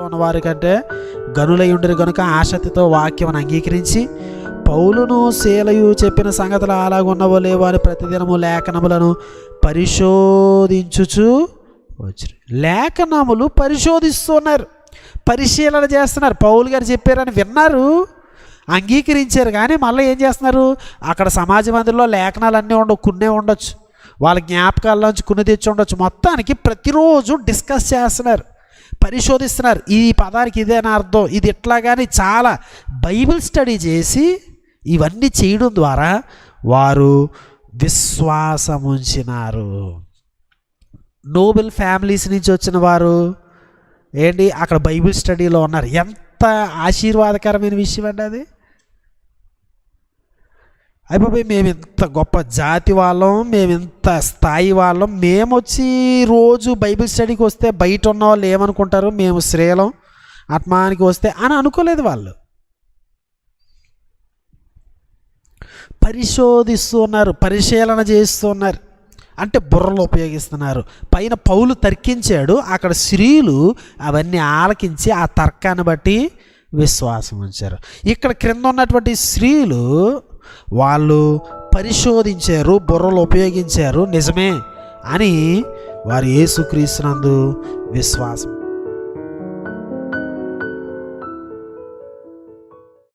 ఉన్నవారి కంటే గనులై ఉండరు కనుక ఆసక్తితో వాక్యం అంగీకరించి పౌలును శీలయు చెప్పిన సంగతులు అలాగున్నవో లేవో ప్రతిదినము లేఖనములను పరిశోధించుచు వచ్చారు. లేఖనములు పరిశోధిస్తున్నారు పరిశీలన చేస్తున్నారు. పౌలు గారు చెప్పారని విన్నారు అంగీకరించారు కానీ మళ్ళీ ఏం చేస్తున్నారు? అక్కడ సమాజ మందిలో లేఖనాలు అన్నీ ఉండవు కొన్నే ఉండొచ్చు. వాళ్ళ జ్ఞాపకాల్లోంచి కొని తెచ్చి ఉండొచ్చు. మొత్తానికి ప్రతిరోజు డిస్కస్ చేస్తున్నారు. పరిశోధిస్తున్నారు. ఈ పదానికి ఇదేనా అర్థం. ఇది ఎట్లా కానీ చాలా బైబిల్ స్టడీ చేసి ఇవన్నీ చేయడం ద్వారా వారు విశ్వాసం ఉంచినారు. నోబెల్ ఫ్యామిలీస్ నుంచి వచ్చిన వారు ఏంటి? అక్కడ బైబిల్ స్టడీలో ఉన్నారు. ఎంత ఆశీర్వాదకరమైన విషయం అండి అది? అయిపోయి మేము ఇంత గొప్ప జాతి వాళ్ళం మేము ఇంత స్థాయి వాళ్ళం. మేము వచ్చి రోజు బైబిల్ స్టడీకి వస్తే బయట ఉన్న వాళ్ళు ఏమనుకుంటారు? మేము శ్రేలం ఆత్మానికి వస్తే అని అనుకోలేదు వాళ్ళు. పరిశోధిస్తున్నారు పరిశీలన చేస్తున్నారు. అంటే బుర్రలు ఉపయోగిస్తున్నారు. పైన పౌలు తర్కించాడు అక్కడ స్త్రీలు అవన్నీ ఆలకించి ఆ తర్కాన్ని బట్టి విశ్వాసం ఉంచారు. ఇక్కడ క్రింద ఉన్నటువంటి స్త్రీలు వాళ్ళు పరిశోధించారు బుర్రలు ఉపయోగించారు నిజమే అని వారు యేసుక్రీస్తునందు విశ్వాసం.